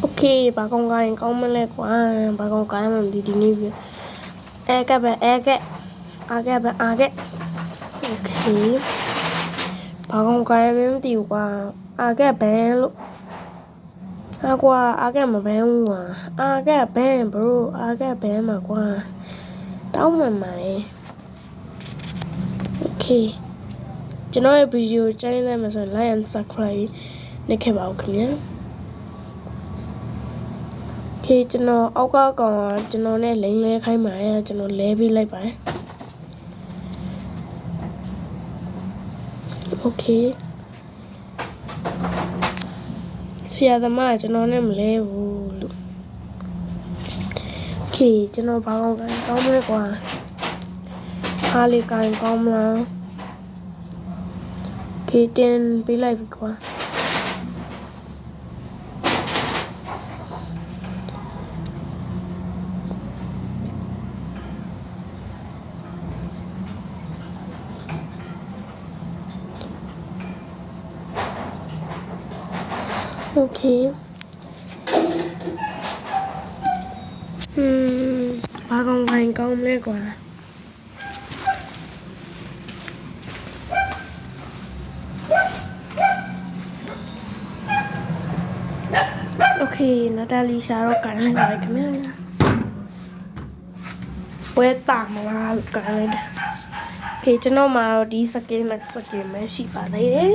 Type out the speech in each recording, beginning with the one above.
โอเคဘာကောင်ကိုင်းကောင်းမလဲကွာဘာကောင်ကိုင်းမှမသိဒီနေ့ပြအဲကပဲအဲကအာကပဲအာကโอเคဘာကောင်ကိုင်းမသိဘူးကွာအာကဘန်လို့အာကွာအာကမဘန်ဘူးကွာအာကဘန် bro အာကဘန်မှာကွာတောင်းမှန်ပါလေโอเคကျွန်တော်ရဲ့ဗီဒီယိုချန်နယ်မှာဆိုရင် like and subscribe နဲ့ခဲ့ပါဦးခင်ဗျာ โอเคကျွန်တော်အောက်ကကောင်ကကျွန်တော်နဲ့လိမ့်လဲခိုင်းပါရဲ့ကျွန်တော်လဲပေးလိုက်ပါโอเคဆရာသမားကကျွန်တော်နဲ့မလဲဘူးလို့โอเคကျွန်တော်ဘာကောင်းကန်ကောင်းမလဲကွာအားလေးကန်ကောင်းမလားโอเคတင်ပေးလိုက်ပြီကွာ โอเคနာတာလီရှာတော့ကန်လိုက်ပါလေခင်ဗျာဝဲတာမလားလို့ကန်လိုက်တယ်โอเคကျွန်တော်မှာတော့ဒီစကင်နဲ့စကင်ပဲရှိပါသေးတယ်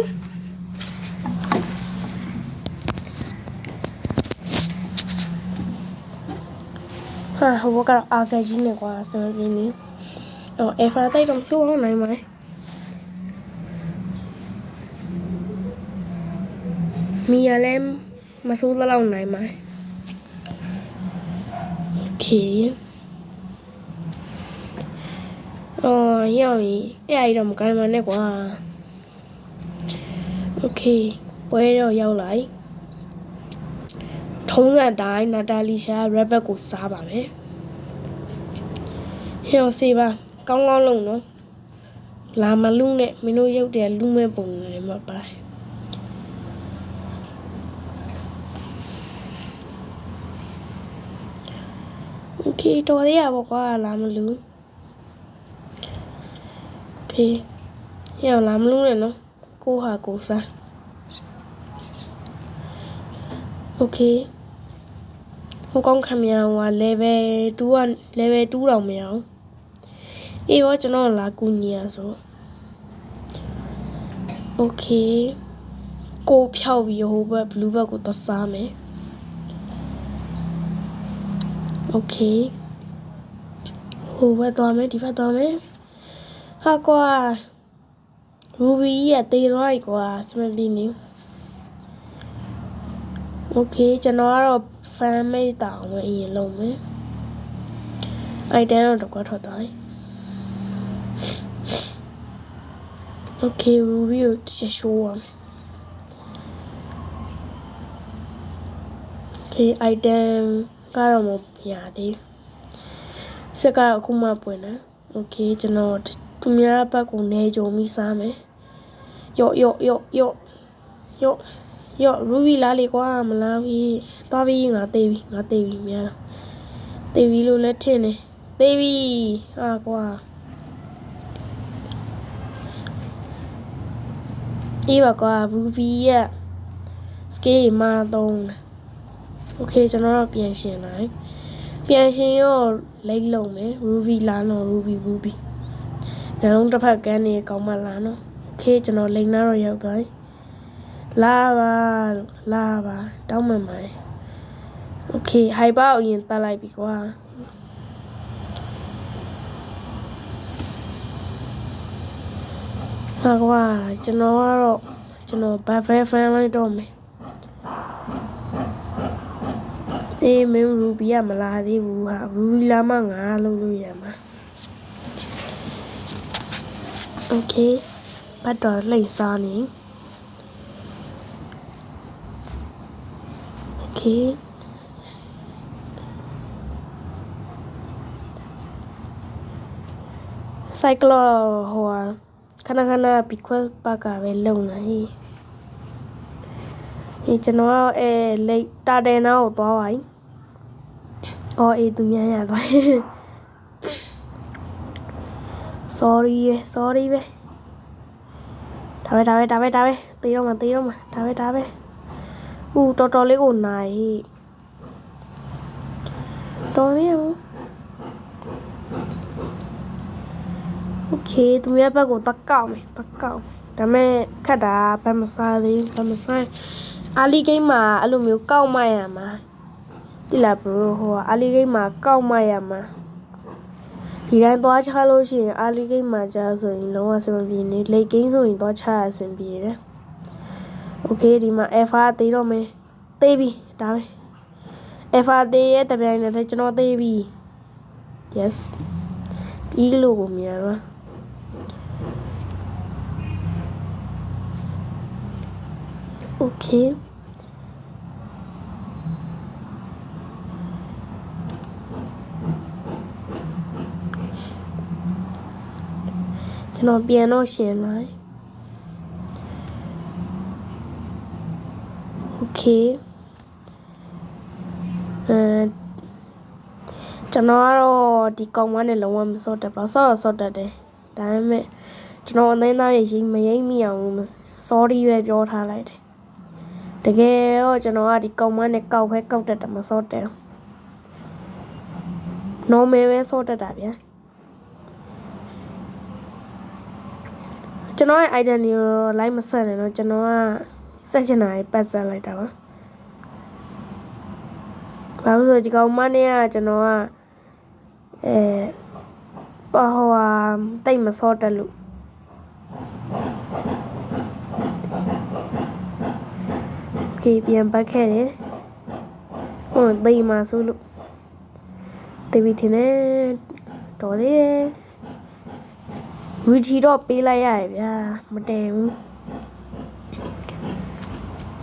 ဟာဟိုဘက်ကတော့အာဂကြီးနဲ့ကွာဆင်ပြင်းနေအော်အဖာတိုက်တော့မစိုးအောင်နိုင်မှာမီယာလည်း မစိုးတော့နိုင်မှာโอเคအော်ရောက်ရင်အဲ့အရာကြီးတော့မကိုင်းပါနဲ့ကွာโอเคပွဲတော့ရောက်လိုက်ထုံးစံတိုင်းနာတာလီရှာရက်ဘက်ကိုစားပါမယ်ဟျောစီပါကောင်းကောင်းလုံးနော်လာမလူနဲ့မင်းတို့ရုပ်တယ်လူမဲ့ပုံတွေမှာပါโอ เคတော်သေးရပါကွာလာမလူโอเคဟျောလာမလူနဲ့နော်ကိုဟာကိုစားโอเคဟိုကောင်းခမရဟိုက level 2က level 2တောင်မရအောင်အေးရောကျွန်တော်လာကူညီရဆိုโอเคကိုဖြောက်ပြီးဟိုဘက် blue ဘက်ကိုသွားစားမယ် โอเคဟိုဘက်သွားမယ်ဒီဘက်သွားမယ်ဟာကွာ ruby ရဲ့တေးသွားပြီကွာစမလီနေโอเคကျွန်တော်ကတော့ fan mate တောင်ပဲအရင်လုံးမယ်အိုက်တန်တော့တကွက်ထွက်သွားပြီโอเค ruby ကိုတစ်ချက်ရှိုးရမယ်โอเค item ကတော့မရသေးစက်ကတော့အခုမှပွင့်တယ်โอเคကျွန်တော်သူများဘက်ကိုနေကြုံပြီးစားမယ်ယော့ယော့ယော့ယော့ယော့ယော့ရူဘီလာလေကွာမလားပြီသွားပြီငါသေးပြီငါသေးပြီများတော့သေးပြီလို့လည်းထင်တယ်သေးပြီအာကွာအေးပါကွာရူဘီရဲ့စကေးမှာတော့ โอเคကျွန်တော်တော့ပြန်ရှင်လိုက်ပြန်ရှင်ရောလိတ်လုံးမယ်ရူဘီလာနော်ရူဘီရူဘီညလုံးတစ်ဖက်ကန်းနေကောင်းမလားနော်โอเคကျွန်တော်လိန်နာတော့ရောက်သွားပြီလာပါလာပါတောင်းမှန်ပါတယ်โอเคဟိုက်ပါအရင်တက်လိုက်ပြီကွာဟာကွာကျွန်တော်ကတော့ကျွန်တော်ဘတ်ဖဲဖန်လိုက်တော့မယ် အေးမင်းရူဘီကမလာသေးဘူးဟာရူဘီလာမှငါလုပ်လို့ရမှာโอเคဘတ်တော်လှိမ့်စားနေโอเคဆိုင်ကလောဟိုခဏခဏဘီခွတ်ပါကပဲလုံနေဟိ အေးကျွန်တော်ကအဲလိတ်တာတယ်နာကိုသွားပါ යි ။ အော်အေးသူများရသွား sorry ပဲ sorry ပဲဒါပဲဒါပဲဒါပဲဒါပဲတေးတော့မှတေးတော့မှဒါပဲဒါပဲဟူတော်တော်လေးကိုနိုင်တော်လေးဟုတ် okay သူများဘက်ကိုတကောက်မယ်တကောက်ဒါမဲ့ခက်တာဘယ်မစားသေးဘယ်မစားအာလီဂိမ်းမှာအဲ့လိုမျိုးကောက်မှရမှာ တိလာဘရိုဟိုအာလီဂိမ်းမှာကောက်မှရမှာဒီတိုင်းသွားချလို့ရှိရင်အာလီဂိမ်းမှာကြာဆိုရင်လုံးဝအဆင်မပြေနေလေဂိမ်းဆိုရင်သွားချရအဆင်ပြေတယ်โอเคဒီမှာ Alpha သေးတော့မယ်သေးပြီဒါပဲ Alpha သေးရဲ့တပြိုင်နက်တည်းကျွန်တော်သေးပြီ yes ပြီးလို့ကိုမြင်ရတော့ โอเค ကျွန်တော်ပြန်တော့ရှင်လိုက် okay အဲကျွန်တော်ကတော့ဒီကောင်မနဲ့လုံးဝမစော့တတ်ပါစော့တော့စော့တတ်တယ်ဒါပေမဲ့ကျွန်တော်အသိသားတွေရိမရိမ့်မိအောင် sorry ပဲပြောထားလိုက်တယ်တကယ်တော့ကျွန်တော်ကဒီကောင်မနဲ့ကောက်ပဲကောက်တတ်တယ်မစော့တယ် normal ပဲစော့တတ်တာဗျာ ကျွန်တော်ရဲ့ item တွေကို live မဆက်နဲ့တော့ကျွန်တော်ကဆက်ချင်တာကြီးပတ်ဆက်လိုက်တာပါ။ဘာလို့ဆိုဒီကောင်မနေ့ကကျွန်တော်ကအဲပါဟိုဟာတိတ်မစောတက်လို့ကေပြန်ပတ်ခဲ့တယ်။ဟိုတိတ်မှာဆိုလို့တပီတင်နေတော်သေးတယ် ဝီချီတော့ပေးလိုက်ရရဗျာမတည်ဘူး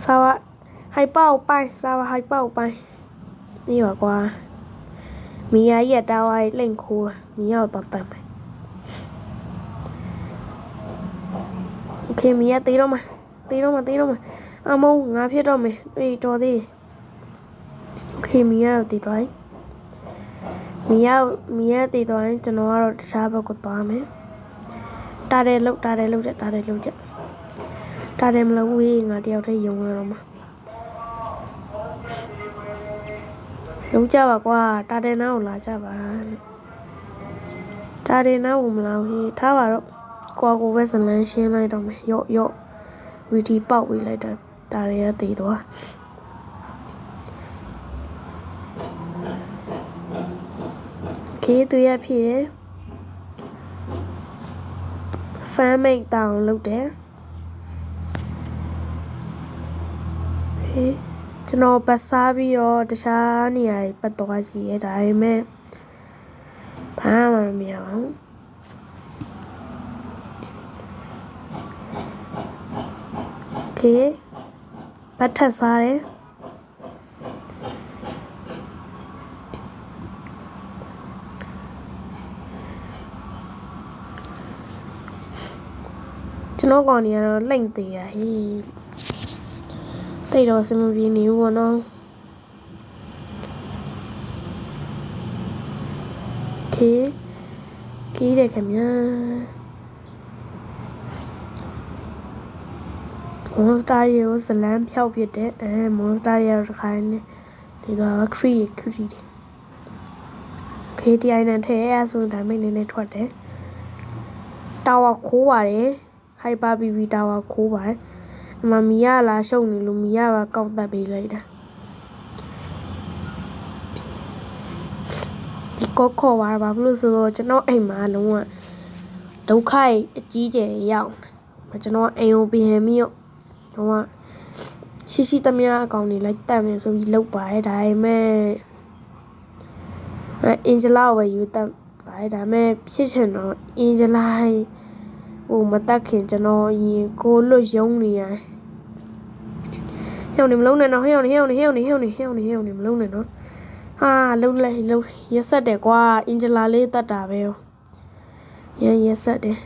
ဆာဝဟိုက်ပေါက်ပိုင်းဆာဝဟိုက်ပေါက်ပိုင်းနေပါကွာမီယာရဲ့တာဝါလိမ့်ခိုးမီယာတော့တတ်မယ်โอเคမီယာတေးတော့မှာတေးတော့မှာတေးတော့မှာ အမုံငါဖြစ်တော့မယ်အေးတော်သေးโอเคမီယာကိုတည်သွားရင်မီယာမီယာတည်သွားရင်ကျွန်တော်ကတော့တခြားဘက်ကိုသွားမယ် တားတယ်လောက်တားတယ်လောက်ချက်တားတယ်လောက်ချက်တားတယ်မလို့ဝေးငါတယောက်တည်းယုံရတော့မှာလုံးကြပါကွာတားတယ်နားကိုလာကြပါတားတယ်နားကိုမလာဟေးထားပါတော့ကိုကကိုပဲဇလန်းရှင်းလိုက်တော့မယ်ရော့ရော့ဝီတီပေါက်ဝေးလိုက်တာတာရရသေးတော့ကေးသူရဖြစ်တယ် ဖမ်းမိတ်တောင်လုပ်တယ်ဟေးကျွန်တော်ပတ်စားပြီးတော့တခြားနေရာတွေပတ်သွားကြည့်ရဒါပေမဲ့ဘာမှမရပါဘူးโอเคဘတ်ထက်စားတယ် ကျွန်တော်ကောင်နေကတော့လိမ့်သေးတာဟိတိတ်တော့စမပြေနေဘူးပေါ့နော်ခေကြီးတယ်ခင်ဗျာ monster ရေကိုဇလန်းဖြောက်ပြတဲ့အဲ monster ရေတော့ခိုင်းနေဒီတော့ creek creek တယ် KTI နဲ့ထဲအဲဆိုရင်ဒါမိတ်နေနဲ့ထွက်တယ်တာဝါခိုးပါတယ် ဟိုက်ပါဘီဘီတာဝါခိုးပါတယ်အမမီယာလာရှုံနေလို့မီယာပါကောက်တက်ပေးလိုက်တာဒီကောခေါ်ပါဘာဖြစ်လို့ဆိုတော့ကျွန်တော်အိမ်မှာလုံးဝဒုက္ခအကြီးကျယ်ရောက်နေကျွန်တော်အိမ်ကိုပြင်ပြီးတော့တော့ရှိရှိသမျှအကောင်တွေလိုက်တက်မယ်ဆိုပြီးလောက်ပါတယ်ဒါပေမဲ့အဲအင်ဂျလာကိုပဲယူတက်ပါတယ်ဒါပေမဲ့ဖြစ်ချင်တော့အင်ဂျလာ ဟိုမတက်ခင်ကျွန်တော်ရင်ကိုလွတ်ယုံနေရဟဲ့နေမလုံးနဲ့တော့ဟဲ့နေဟဲ့နေဟဲ့နေဟဲ့နေဟဲ့နေဟဲ့နေမလုံးနဲ့တော့ဟာလှုပ်လိုက်လှုပ်ရက်ဆက်တယ်ကွာအင်ဂျလာလေးတက်တာပဲရရက်ဆက်တယ်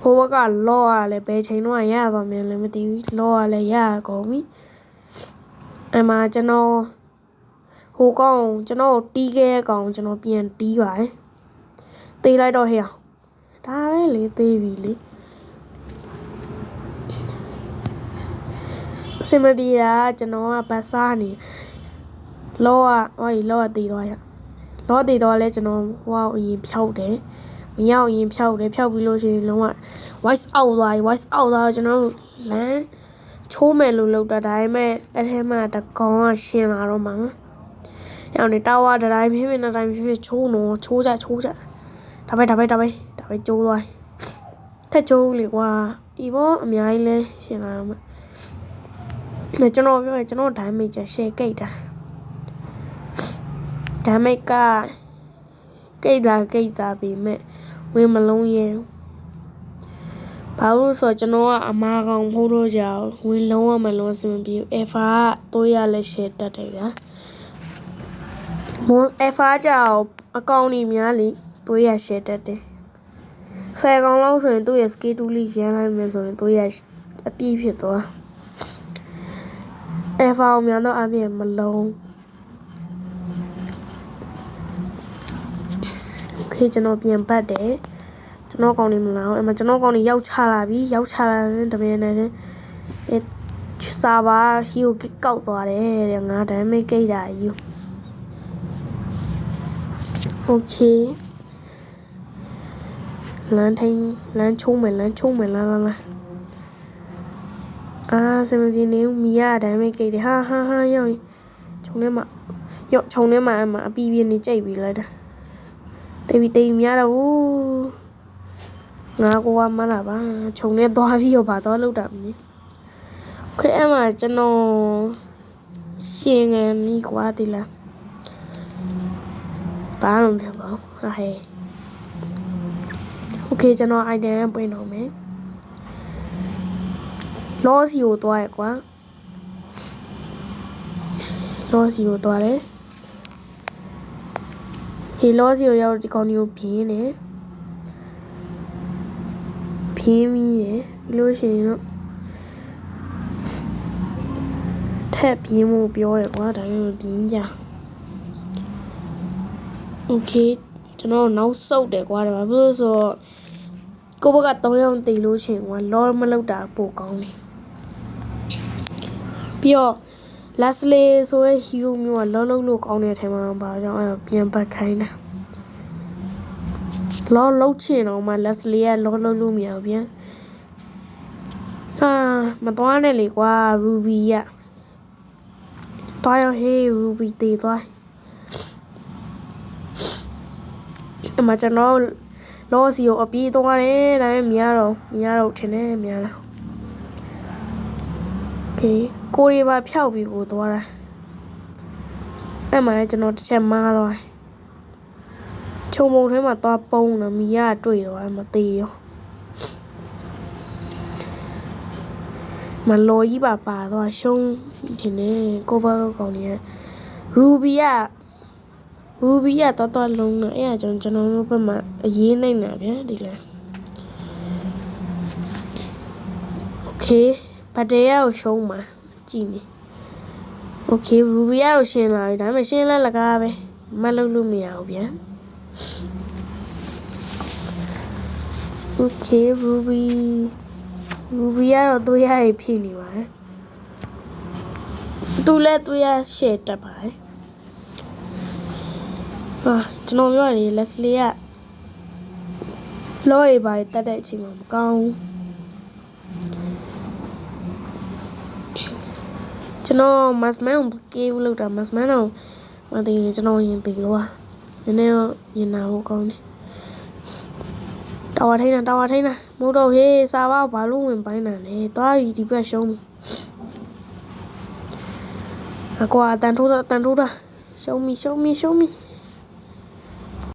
ဟိုဘက်ကလော့ရလဲဘယ်ချိန်တော့ရရသွားမြန်လဲမသိဘူးလော့ရလဲရရကုန်ပြီအမှကျွန်တော်ဟိုကောင်ကျွန်တော်တီးခဲ့တဲ့ကောင်ကျွန်တော်ပြန်တီးပါတယ် တေးလိုက်တော့ဟဲ့အောင်ဒါပဲလေသေးပြီလေအစင်မပြေတာကျွန်တော်ကပတ်စားနေလောကဟောဒီလောကတည်သွားရလောတည်သွားလဲကျွန်တော်ဟိုအရင်ဖြောက်တယ်မရောက်ရင်ဖြောက်တယ်ဖြောက်ပြီးလို့ရှိရင်လုံးဝ voice out သွားပြီ voice out သွားတော့ကျွန်တော်တို့လမ်းချိုးမယ်လို့လုပ်တာဒါပေမဲ့အဲ့ထဲမှာတကောင်ကရှင်းလာတော့မှာရောက်နေတာဝါဒတိုင်းဖြစ်ဖြစ်နေတိုင်းဖြစ်ဖြစ်ချိုးနော်ချိုးကြချိုးကြ ဒါပဲဒါပဲဒါပဲဒါပဲကျိုးသွားထက်ကျိုးလေကွာဒီဘောအများကြီးလဲရှင်းလာတော့မှာဒါကျွန်တော်ပြောရင်ကျွန်တော် damage ရှယ်ကိတ်တာ damage ကကိတ်တာကိတ်တာပြီမဲ့ဝင်မလုံးရဲဘာလို့ဆိုကျွန်တော်ကအမားကောင်မဟုတ်တော့ကြဘူးဝင်လုံးဝမလုံးအဆင်မပြေဘူး alpha ကတိုးရလဲ share တက်တယ်ဗျာမွန် alpha ကြောက်အကောင့်ကြီးများလေ တိုးရ share တက်တယ်ဆယ်ကောင်လောက်ဆိုရင်သူ့ရဲ့ skill 2လေးရမ်းလိုက်မယ်ဆိုရင်တိုးရအပြည့်ဖြစ်သွား alpha ကိုများတော့အပြင်မလုံးโอเคကျွန်တော်ပြန်ပတ်တယ်ကျွန်တော်ကောင်းနေမလားအဲ့မှာကျွန်တော်ကောင်းနေရောက်ချလာပြီရောက်ချလာတဲ့တမန်နဲ့အဲစာပါဟီကိုကောက်သွားတယ်တဲ့ငါဒါမေးကိတ်တာယူโอเค လမ်းထိုင်လမ်းချုံးမယ်လမ်းချုံးမယ်လာလာလာအာစမပြေနေမီရဒါမေးကိတ်တယ်ဟာဟာဟာရောက်ချုံထဲမှာရောက်ချုံထဲမှာအမအပီးပြင်းနေကြိတ်ပြီးလိုက်တာတေးပြီးတေးများတော့ငါကိုကမလာပါခြုံနေသွားပြီးတော့ဗာတော့လောက်တာမင်းခဲအမကျွန်တော်ရှင်ငယ်နီးကွာဒီလားဘာလို့ပြပါဟာဟဲ့ okay ကျွန်တော် item ပွင့်တော့မယ် loss ကိုသွားရကွာ loss ကိုသွားတယ်ဒီ loss ကိုရောက်ဒီကောင်မျိုးပြင်းတယ်ပြင်းပြီးတယ်ပြီးလို့ရှိရင်တော့ထက်ပြင်းမှုပြောတယ်ကွာဒါပေမဲ့ပြင်းကြ okay ကျွန်တော်နောက်ဆုတ်တယ်ကွာဒါဘာလို့ဆိုတော့ ကိုဘက3ယောက်တည်လို့ရှိရင်ကွာလောမလောက်တာပိုကောင်းတယ်ပြီးတော့ Leslie ဆိုရဲ hero မျိုးကလောလုံးလို့ကောင်းတဲ့အထက်မှာပါကြောင့်အဲပြန်ပတ်ခိုင်းတာလောလုံးချင်တော့မှ Leslie ကလောလုံးလို့မရဘူးဗျာဟာမသွားနဲ့လေကွာ Ruby ကသွားရဟေး Ruby တေးသွားအမကျွန်တော် လောစီကိုအပြေးသွားတယ်ဒါပေမဲ့မရတော့မရတော့ထင်တယ်မရတော့โอเคကိုရီပါဖြောက်ပြီးကိုသွားတာအဲ့မှာကျွန်တော်တစ်ချက်မားသွားခြုံမုံထဲမှာသွားပုံးတော့မီရတွေ့တော့မသေးရောမလော်ကြီးပါပါတော့ရှုံးတင်နေကိုဘကောင်ကြီးရူဘီက Ruby ကတော်တော်လုံးတော့အဲ့ဒါကြောင့်ကျွန်တော်တို့ဘက်မှာအရေးနိုင်တာဗျာဒီလား Okay ဘတ်တရီကိုရှုံးမှာကြည့်နေ Okay Ruby ကိုရှင်းလာပြီဒါပေမဲ့ရှင်းလက်လကားပဲမလုပ်လို့မရဘူးဗျာ Okay Ruby Ruby ကတော့သူရရဖြစ်နေပါသူလည်းသူရရှယ်တက်ပါတယ် ဟာကျွန်တော်ပြောရတယ်လက်စလီကလောရပါတက်တဲ့အချိန်မှာမကောင်းဘူးကျွန်တော်မတ်မန်ကိုကေးဘူးလို့တာမတ်မန်တော့မသိရင်ကျွန်တော်ရင်သိလို့อ่ะနည်းနည်းတော့ရင်နာဖို့ကောင်းတယ်တာဝါထိန်တာတာဝါထိန်တာမို့တော့ဟေးစာပါဘာလို့ဝင်ပိုင်းတာလဲသွားပြီဒီဘက်ရှုံးပြီအကွာတန်ထိုးတာတန်ထိုးတာရှုံးပြီရှုံးပြီရှုံးပြီ